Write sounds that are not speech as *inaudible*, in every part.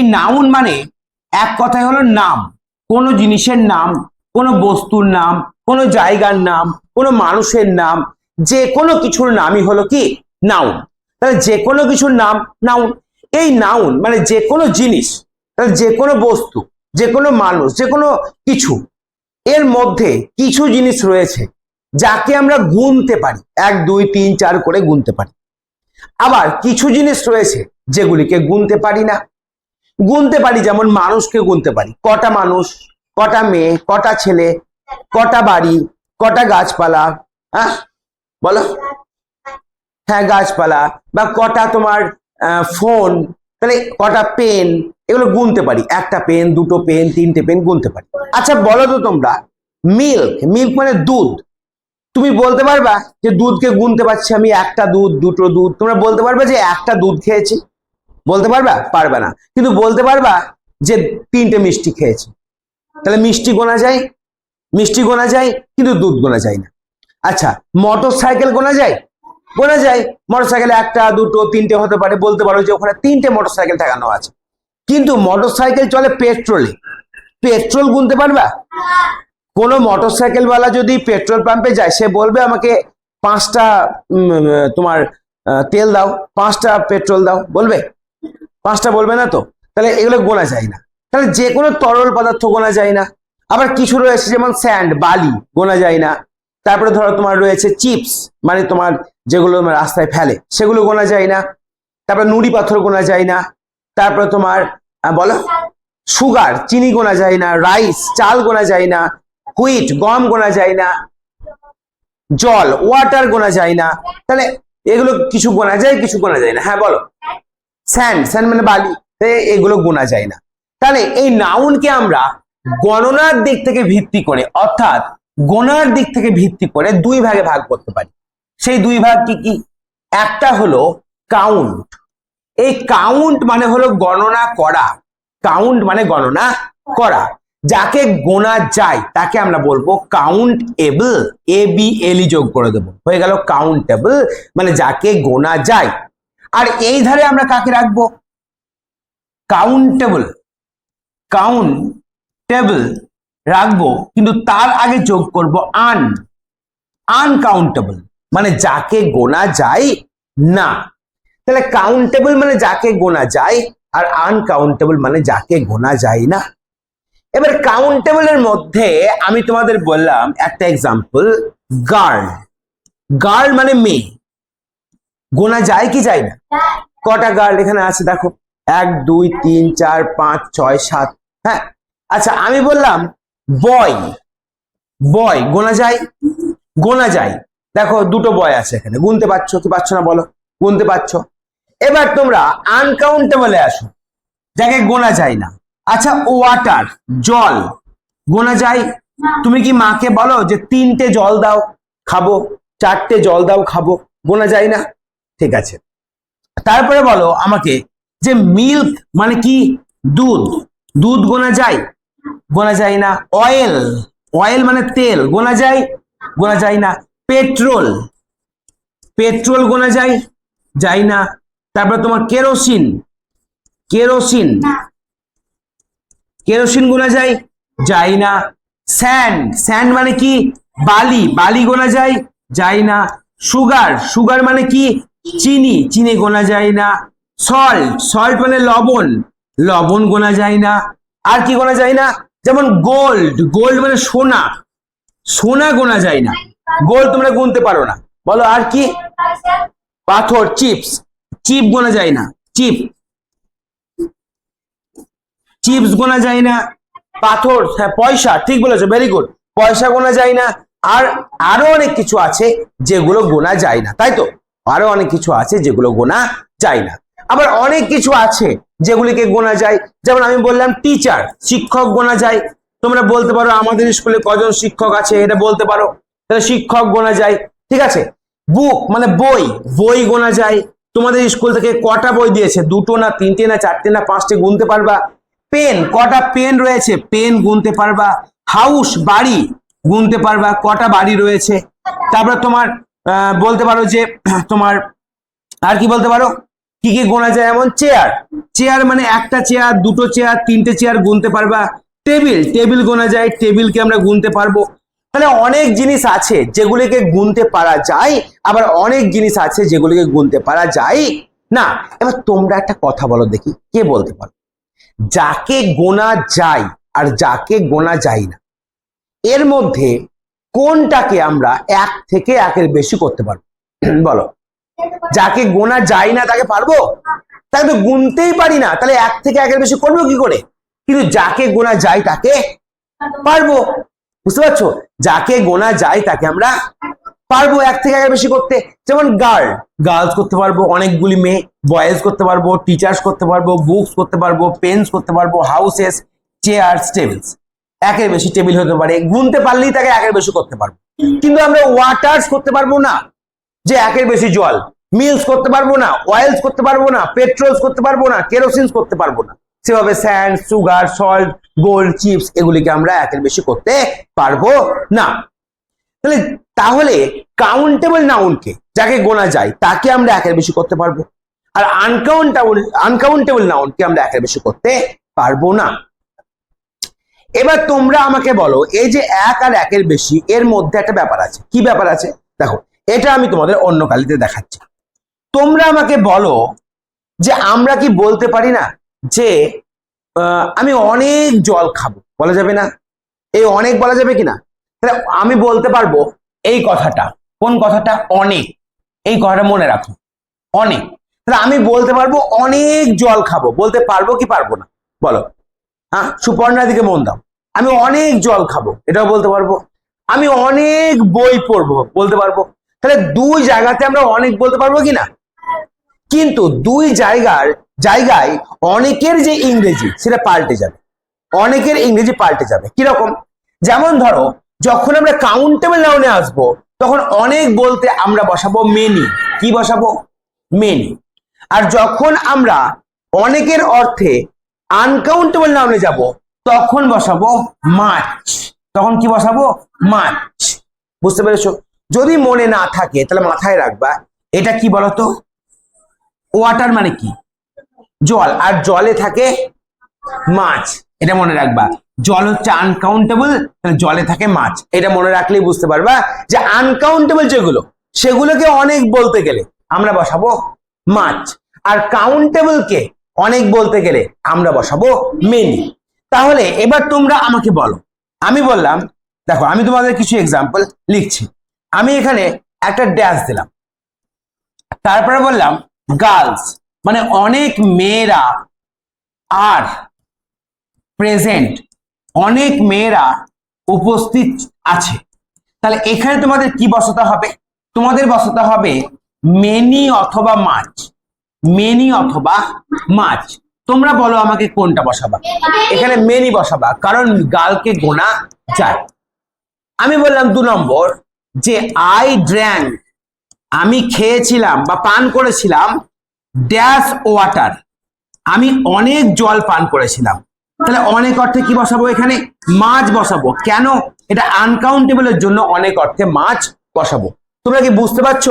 এই নাউন মানে এক কথায় হলো নাম। কোনো জিনিসের নাম, কোনো বস্তুর নাম, কোনো জায়গার নাম, কোনো মানুষের নাম, যে কোনো কিছুর নামই হলো কি? নাউন। তাহলে যে কোনো কিছুর নাম নাউন। এই নাউন মানে যে কোনো জিনিস, তাহলে যে কোনো বস্তু, যে কোনো মানুষ, যে কোনো কিছু, এর মধ্যে কিছু জিনিস রয়েছে যাকে আমরা গুনতে পারি। এক, দুই, তিন, চার করে গুনতে পারি। আবার কিছু জিনিস রয়েছে যেগুলিকে গুনতে পারি না। গুনতে পারি, যেমন মানুষকে গুনতে পারি। কটা মানুষ, কটা মেয়ে, কটা ছেলে, কটা বাড়ি, কটা গাছপালা হ্যাঁ? বলো। হ্যাঁ গাছপালা, বা কটা তোমার ফোন তাহলে কটা পেন এগুলো গুনতে পারি। একটা পেন দুটো পেন তিনটে পেন গুনতে পারি। আচ্ছা বলো তো তোমরা মিল্ক মিল্ক মানে দুধ। তুমি বলতে পারবা যে দুধকে গুনতে পারছি আমি, একটা দুধ, দুটো দুধ। তোমরা বলতে পারবে যে একটা দুধ খেয়েছি। বলতে পারবা? পারবে না। কিন্তু বলতে পারবা যে তিনটে মিষ্টি খেয়েছে। তাহলে মিষ্টি গোনা যায়, মিষ্টি গোনা যায়, কিন্তু দুধ গোনা যায় না। আচ্ছা মোটর সাইকেল গোনা যায়? গোনা যায়। মোটর সাইকেলে একটা, দুটো, তিনটে হতে পারে। বলতে পারো যে ওখানে তিনটে মোটর সাইকেল ঠেকানো আছে। কিন্তু মোটর সাইকেল চলে পেট্রোলে পেট্রোল গুনতে পারবা? কোনো মোটর সাইকেলওয়ালা যদি পেট্রোল পাম্পে যায়, সে বলবে আমাকে পাঁচটা তোমার তেল দাও, পাঁচটা পেট্রোল দাও। বলবে? পাঁচটা বলবে না তো তাহলে এগুলো গোনা যায় না তাহলে যে কোনো তরল পদার্থ গোনা যায় না আবার কিছু রয়েছে যেমন স্যান্ড বালি গোনা যায় না তারপরে ধরো তোমার রয়েছে চিপস মানে তোমার যেগুলো রাস্তায় ফেলে সেগুলো গোনা যায় না তারপরে নুড়ি পাথর গোনা যায় না তারপরে তোমার বলো সুগার চিনি গোনা যায় না রাইস চাল গোনা যায় না হুইট গম গোনা যায় না জল ওয়াটার গোনা যায় না তাহলে এগুলো কিছু গোনা যায় কিছু গোনা যায় না হ্যাঁ বলো স্যান্ড স্যান্ড মানে বালি এগুলো গোনা যায় না। তাহলে এই নাউনকে আমরা গণনার দিক থেকে ভিত্তি করে, অর্থাৎ গোনার দিক থেকে ভিত্তি করে দুই ভাগে ভাগ করতে পারি। সেই দুই ভাগ কি কি? একটা হলো কাউন্ট এই কাউন্ট মানে হলো গণনা করা। কাউন্ট মানে গণনা করা। যাকে গোনা যায়, তাকে আমরা বলব countable A B L E যোগ করে দেবো। হয়ে গেল কাউন্টেবল মানে যাকে গোনা যায় আর এই ধারে আমরা কাকে রাখব? কাউন্টেবল কাউন্টেবল রাখব, কিন্তু তার আগে যোগ করব আন আনকাউন্টেবল মানে যাকে গোনা যায় না। তাহলে কাউন্টেবল মানে যাকে গোনা যায়, আর আনকাউন্টেবল মানে যাকে গোনা যায় না। এবার কাউন্টেবলের মধ্যে আমি তোমাদের বললাম একটা এক্সাম্পল গার্ল গার্ল মানে মেয়ে। গোনা যায় কি যায় না? কটা গার্ল এখানে আছে দেখো? এক দুই তিন চার পাঁচ ছয় সাত হ্যাঁ? আচ্ছা আমি বললাম বয় বয় গোনা যায়? গোনা যায়। দেখো দুটো বয় আছে এখানে। গুনতে পারছ কি পারছ না বলো? গুনতে পারছ। এবার তোমরা আনকাউন্টেবলে আসো। যাকে গোনা যায় না। আচ্ছা ওয়াটার জল গোনা যায়? তুমি কি মাকে বলো যে তিনটে জল দাও খাব চারটে জল দাও খাব গোনা যায় না? ঠিক আছে। তারপরে বলো আমাকে যে মিল্ক মানে কি? দুধ। দুধ গোনা যায়? গোনা যায় না। অয়েল অয়েল মানে তেল। গোনা যায়? গোনা যায় না। পেট্রোল পেট্রোল গোনা যায়? যায় না। তারপরে তোমার কেরোসিন কেরোসিন কেরোসিন গোনা যায়? যায় না। স্যান্ড স্যান্ড মানে কি? বালি। বালি গোনা যায়? যায় না। সুগার সুগার মানে কি? চিনি চিনি গোনা যায় না। সল্ট সল্ট মানে লবণ। লবণ গোনা যায় না। আর কি গোনা যায় না? যেমন গোল্ড গোল্ড মানে সোনা। সোনা গোনা যায় না। গোল্ড তোমরা গুনতে পারো না। বলো আর কি? পাথর, চিপস। চিপ গোনা যায় না। চিপ। চিপস গোনা যায় না। পাথর হ্যাঁ পয়সা, ঠিক বলেছ ভেরি গুড পয়সা গোনা যায় না। আর আরও অনেক কিছু আছে যেগুলো গোনা যায় না। তাই তো? আরও অনেক কিছু আছে যেগুলো গোনা যায় না। আবার অনেক কিছু আছে যেগুলিকে গোনা যায়। যেমন আমি বললাম টিচার শিক্ষক গোনা যায়। তোমরা বলতে পারো, আমাদের স্কুলে কজন শিক্ষক আছে এটা বলতে পারো। তাহলে শিক্ষক গোনা যায়, ঠিক আছে? বুক মানে বই বই গোনা যায়। তোমাদের স্কুল থেকে কটা বই দিয়েছে? দুটো না, তিনটে না, চারটে না, পাঁচটে গুনতে পারবা? পেন কটা পেন রয়েছে? পেন গুনতে পারবা। হাউস বাড়ি গুনতে পারবা। কটা বাড়ি রয়েছে? তারপরে তোমার বলতে পারো যে তোমার, আর কি বলতে পারো? কি কি গোনা যায়? এমন চেয়ার চেয়ার মানে একটা চেয়ার দুটো চেয়ার তিনটে চেয়ার গুনতে পারবা। টেবিল টেবিল গোনা যায় টেবিলকে আমরা গুনতে পারব। তাহলে অনেক জিনিস আছে যেগুলিকে গুনতে পারা যায়, আবার অনেক জিনিস আছে যেগুলিকে গুনতে পারা যায় না। এবার তোমরা একটা কথা বলো দেখি, কে বলতে পারো? যাকে গোনা যায় আর যাকে গোনা যায় না। এর মধ্যে কোনটাকে আমরা এক থেকে একের বেশি করতে পারব? *clears throat* বলো। যাকে গোনা যায় না তাকে পারব? তাকে তো গুনতেই পারি না। তাহলে এক থেকে একের বেশি করব কি করে? কিন্তু যাকে গোনা যায় তাকে পারব। বুঝতে পারছ? যাকে গোনা যায় তাকে আমরা পারব এক থেকে একের বেশি করতে। যেমন গার্ল গার্লস করতে পারব, অনেকগুলি মেয়ে বয়েজ করতে পারব টিচার্স করতে পারব বুকস করতে পারব পেন্স করতে পারব হাউসেস চেয়ার্স টেবিলস একের বেশি টেবিল হতে পারে, গুনতে পারলেই তাকে একের বেশি করতে পারব। কিন্তু আমরা ওয়াটার্স করতে পারব না, যে একের বেশি জল মিলস করতে পারব না অয়েলস করতে পারব না পেট্রোলস করতে পারব না কেরোসিনস করতে পারব না। সেভাবে sand sugar salt gold chips এগুলিকে আমরা একের বেশি করতে পারব না। তাহলে তাহলে কাউন্টেবল নাউনকে যাকে গোনা যায়, তাকে আমরা একের বেশি করতে পারব। আর আনকাউন্টেবল আনকাউন্টেবল নাউনকে আমরা একের বেশি করতে পারব না। এবার তোমরা আমাকে বলো, এই যে এক আর একের বেশি, এর মধ্যে একটা ব্যাপার আছে। কি ব্যাপার আছে? দেখো, এটা আমি তোমাদের অন্য কালিতে দেখাচ্ছি। তোমরা আমাকে বলো যে আমরা কি বলতে পারি না যে আমি অনেক জল খাব, বলা যাবে না? এই অনেক বলা যাবে কিনা? তাহলে আমি বলতে পারব, এই কথাটা, কোন কথাটা? অনেক। এই কথাটা মনে রাখো, অনেক। তাহলে আমি বলতে পারব, অনেক জল খাব, বলতে পারব কি পারব না? বলো। হ্যাঁ সুপর্ণার দিকে মন দাও। আমি অনেক জল খাব, এটাও বলতে পারব। আমি অনেক বই পড়ব, বলতে পারব। তাহলে দুই জায়গাতে আমরা অনেক বলতে পারব কি না? কিন্তু দুই জায়গার, জায়গায় অনেকের যে ইংরেজি, সেটা পাল্টে যাবে। অনেকের ইংরেজি পাল্টে যাবে। কীরকম? যেমন ধরো, যখন আমরা কাউন্টেবল নাউনে আসব, তখন অনেক বলতে আমরা বসাবো মেনি কি বসাবো? মেনি আর যখন আমরা অনেকের অর্থে আনকাউন্টেবল নাউনে যাব, তখন বসাবো মাছ তখন কি বসাবো? মাছ বুঝতে পেরেছ? যদি মনে না থাকে, তাহলে মাথায় রাখবা, এটা কি বলতো? ওয়াটার মানে কি? জল। আর জলে থাকে মাছ এটা মনে রাখবা। জল হচ্ছে আনকাউন্টেবল জলে থাকে মাছ এটা মনে রাখলেই বুঝতে পারবা যে আনকাউন্টেবল যেগুলো, সেগুলোকে অনেক বলতে গেলে আমরা বসাবো মাছ আর কাউন্টেবল কে অনেক বলতে গেলে আমরা বসাবো মেনি তাহলে এবার তোমরা আমাকে বলো। আমি বললাম, দেখো, আমি তোমাদের কিছু এক্সাম্পল লিখছি। আমি এখানে একটা ড্যাশ দিলাম। তারপরে বললাম গার্লস মানে অনেক মেয়েরা আর প্রেজেন্ট অনেক মেয়েরা উপস্থিত আছে। তাহলে এখানে তোমাদের কি বসাতে হবে? তোমাদের বসাতে হবে মেনি অথবা মাছ মেনি অথবা মাছ তোমরা বলো আমাকে কোনটা বসাবা। এখানে মেনি বসাবা, কারণ গালকে গোনা যায়। আমি বললাম দু নম্বর, যে আই ড্র্যাঙ্ক আমি খেয়েছিলাম বা পান করেছিলাম ড্যাশ ওয়াটার আমি অনেক জল পান করেছিলাম। তাহলে অনেক অর্থে কি বসাবো এখানে? মাছ বসাবো। কেন? এটা আনকাউন্টেবলের জন্য অনেক অর্থে মাছ বসাবো। তোমরা কি বুঝতে পারছ?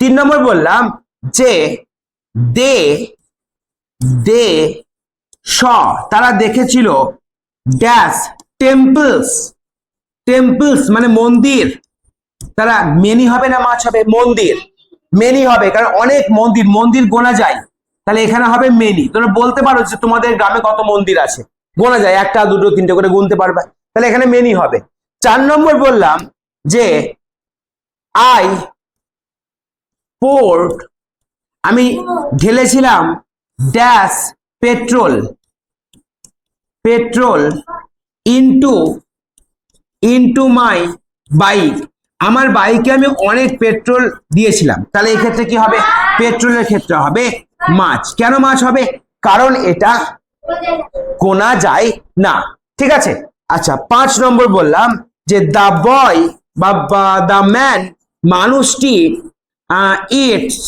তিন নম্বর বললাম যে দে দে স তারা দেখেছিল ড্যাশ টেম্পলস টেম্পলস মানে মন্দির। তারা মেনি হবে না মাছ হবে? মন্দির। মেনি হবে, কারণ অনেক মন্দির মন্দির গোনা যায়। তাহলে এখানে হবে মেনি। তোমরা বলতে পারো যে তোমাদের গ্রামে কত মন্দির আছে। গোনা যায়, একটা, দুটো, তিনটে করে গুনতে পারবে। তাহলে এখানে মেনি হবে। চার নম্বর বললাম যে আই পোর্ট আমি ঢেলেছিলাম dash petrol petrol into into my bike আমার বাইকে আমি অনেক পেট্রোল দিয়েছিলাম। তাহলে এক্ষেত্রে কি হবে? পেট্রোলের ক্ষেত্রে হবে মাছ। কেন মাছ হবে? কারণ এটা গোনা যায় না। ঠিক আছে? আচ্ছা পাঁচ নম্বর বললাম যে দা বয় বা দা ম্যান মানুষটি ইটস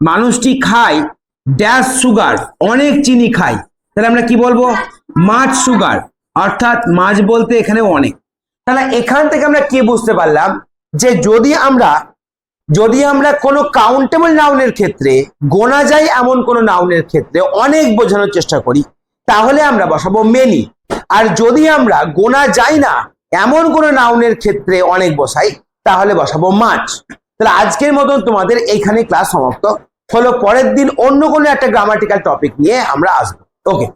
মানুষটি খায় ড্যাশ সুগার অনেক চিনি খায়। তাহলে আমরা কি বলব? মাছ সুগার অর্থাৎ মাছ বলতে এখানে অনেক। তাহলে এখান থেকে আমরা কি বুঝতে পারলাম? যে যদি আমরা যদি আমরা কোনো কাউন্টেবল নাউনের ক্ষেত্রে, গোনা যায় এমন কোনো নাউনের ক্ষেত্রে, অনেক বোঝানোর চেষ্টা করি, তাহলে আমরা বসাবো মেনি আর যদি আমরা গোনা যাই না, এমন কোনো নাউনের ক্ষেত্রে অনেক বসাই, তাহলে বসাবো মাছ। তাহলে আজকের মতন তোমাদের এইখানে ক্লাস সমাপ্ত। হলো পরের দিন অন্য কোনো একটা গ্রামাটিক্যাল টপিক নিয়ে আমরা আসব। ওকে